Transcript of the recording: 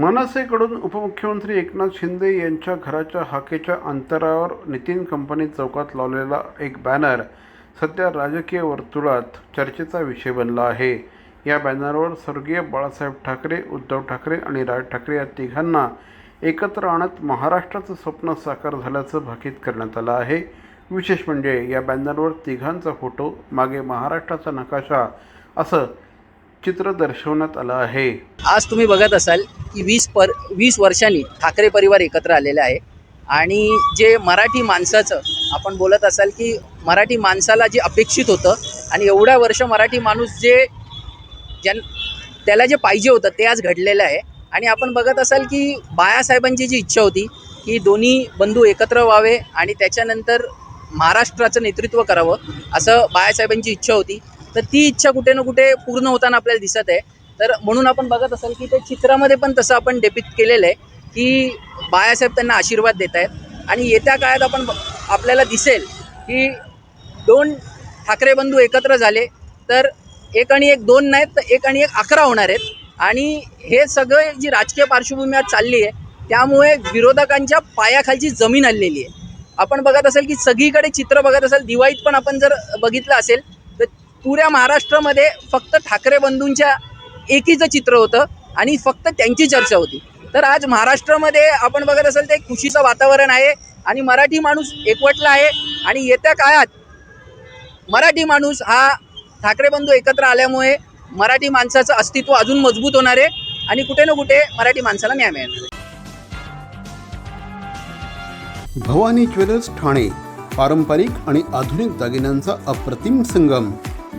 मनसेकडून उपमुख्यमंत्री एकनाथ शिंदे यांच्या घराच्या हाकेच्या अंतरावर नितीन कंपनी चौकात लावलेला एक बॅनर सध्या राजकीय वर्तुळात चर्चेचा विषय बनला आहे. या बॅनरवर स्वर्गीय बाळासाहेब ठाकरे उद्धव ठाकरे आणि राज ठाकरे या तिघांना एकत्र आणत महाराष्ट्राचं स्वप्न साकार झाल्याचं भाकीत करण्यात आलं आहे. विशेष म्हणजे या बॅनरवर तिघांचा फोटो मागे महाराष्ट्राचा नकाशा असं चित्र दर्शवण्यात आलं आहे. आज तुम्ही बघत असाल की वीस पर वीस वर्षांनी ठाकरे परिवार एकत्र आलेला आहे. आणि जे मराठी माणसाचं आपण बोलत असाल की मराठी माणसाला जे अपेक्षित होतं आणि एवढ्या वर्ष मराठी माणूस जे ज्यां त्याला जे पाहिजे होतं ते आज घडलेलं आहे. आणि आपण बघत असाल की बाळासाहेबांची जी इच्छा होती की दोन्ही बंधू एकत्र व्हावे आणि त्याच्यानंतर महाराष्ट्राचं नेतृत्व करावं असं बाळासाहेबांची इच्छा होती. तर ती इच्छा कुठे ना कुठे पूर्ण होताना आपल्याला दिसत आहे. तर म्हणून आपण बघत असाल की ते चित्रामध्ये पण तसं आपण डेपित केलेलं आहे की बाळासाहेब त्यांना आशीर्वाद देत आहेत. आणि येत्या काळात आपण ब- आपल्याला दिसेल की दोन ठाकरे बंधू एकत्र झाले तर एक आणि एक दोन नाहीत तर एक आणि एक अकरा होणार आहेत. आणि हे सगळं जी राजकीय पार्श्वभूमी आज चालली आहे त्यामुळे विरोधकांच्या पायाखालची जमीन हल्लेली आहे. आपण बघत असेल की सगळीकडे चित्र बघत असेल दिवाळीत पण आपण जर बघितलं असेल पुऱ्या महाराष्ट्रामध्ये फक्त ठाकरे बंधूंच्या एकीचं चित्र होतं आणि फक्त त्यांची चर्चा होती. तर आज महाराष्ट्रामध्ये आपण बघत असेल ते खुशीचं वातावरण आहे आणि मराठी माणूस एकवटला आहे आणि येत्या काळात मराठी माणूस हा ठाकरे बंधू एकत्र आल्यामुळे मराठी माणसाचं अस्तित्व अजून मजबूत होणार आहे आणि कुठे ना कुठे मराठी माणसाला न्याय मिळणार भवानी ज्वेलर्स ठाणे पारंपरिक आणि आधुनिक दागिन्यांचा अप्रतिम संगम.